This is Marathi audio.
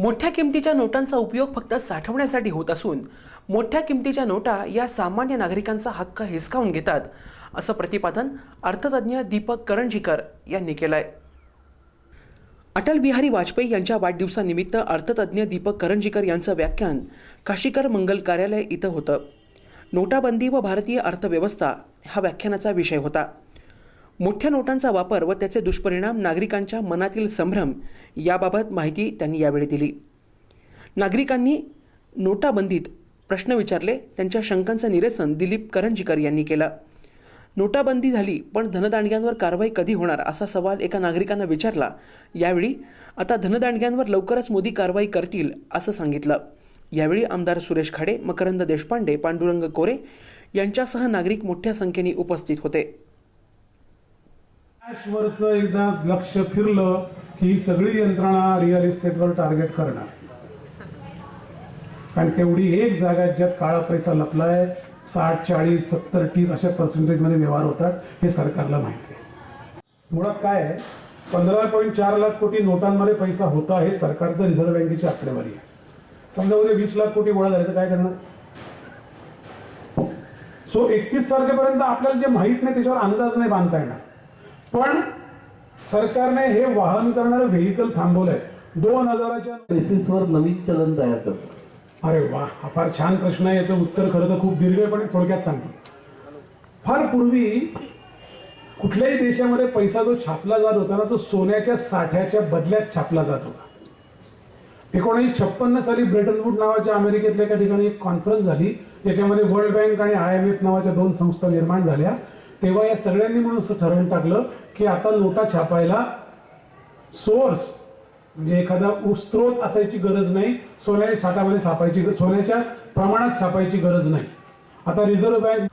मोठ्या किमतीच्या नोटांचा उपयोग फक्त साठवण्यासाठी होत असून मोठ्या किमतीच्या नोटा या सामान्य नागरिकांचा हक्क हिसकावून घेतात असं प्रतिपादन अर्थतज्ज्ञ दीपक करंजीकर यांनी केलं आहे अटल बिहारी वाजपेयी यांच्या वाढदिवसानिमित्त अर्थतज्ज्ञ दीपक करंजीकर यांचं व्याख्यान काशीकर मंगल कार्यालय इथं होतं. नोटाबंदी व भारतीय अर्थव्यवस्था हा व्याख्यानाचा विषय होता. मोठ्या नोटांचा वापर व त्याचे दुष्परिणाम नागरिकांच्या मनातील संभ्रम याबाबत माहिती त्यांनी यावेळी दिली. नागरिकांनी नोटाबंदीत प्रश्न विचारले त्यांच्या शंकांचं निरसन दिलीप करंजीकर यांनी केलं. नोटाबंदी झाली पण धनदांडग्यांवर कारवाई कधी होणार असा सवाल एका नागरिकानं विचारला. यावेळी आता धनदांडग्यांवर लवकरच मोदी कारवाई करतील असं सांगितलं. यावेळी आमदार सुरेश खाडे मकरंद देशपांडे पांडुरंग कोरे यांच्यासह नागरिक मोठ्या संख्येने उपस्थित होते. कॅशवरचं एकदा लक्ष फिरलं की ही सगळी यंत्रणा रिअल इस्टेटवर टार्गेट करणार. कारण तेवढी एक जागा ज्यात काळा पैसा लपलाय साठ चाळीस सत्तर तीस अशा पर्सेंटेजमध्ये व्यवहार होतात हे सरकारला माहिती आहे. मुळात काय आहे? पंधरा पॉईंट चार लाख कोटी नोटांमध्ये पैसा होता हे सरकारचं रिझर्व्ह बँकेची आकडेवारी आहे. समजा उद्या वीस लाख कोटी गोळा झाले तर काय करणार? सो एकतीस तारखेपर्यंत आपल्याला जे माहीत नाही त्याच्यावर अंदाज नाही बांधता येणार. पण सरकारने हे वाहन करणारं व्हेकल थांबवलंय. दोन हजाराच्या बेसिसवर नवीन चलन तयार करतो अरे वा हा फार छान प्रश्न आहे. याचं उत्तर खरं तर खूप दीर्घ पण थोडक्यात सांगतो. फार पूर्वी कुठल्याही देशामध्ये पैसा जो छापला जात होता ना तो सोन्याच्या साठ्याच्या बदल्यात छापला जात होता. एकोणीसशे छप्पन्न साली ब्रेटन वूड नावाच्या अमेरिकेतल्या एका ठिकाणी एक कॉन्फरन्स झाली ज्याच्यामध्ये वर्ल्ड बँक आणि आय एम एफ नावाच्या दोन संस्था निर्माण झाल्या. तेव्हा या सगळ्यांनी म्हणून असं ठरवून टाकलं की आता नोटा छापायला सोर्स म्हणजे एखादा उ- स्रोत असायची गरज नाही सोन्याच्या छातामध्ये छापायची सोन्याच्या प्रमाणात छापायची गरज नाही. आता रिझर्व्ह बँक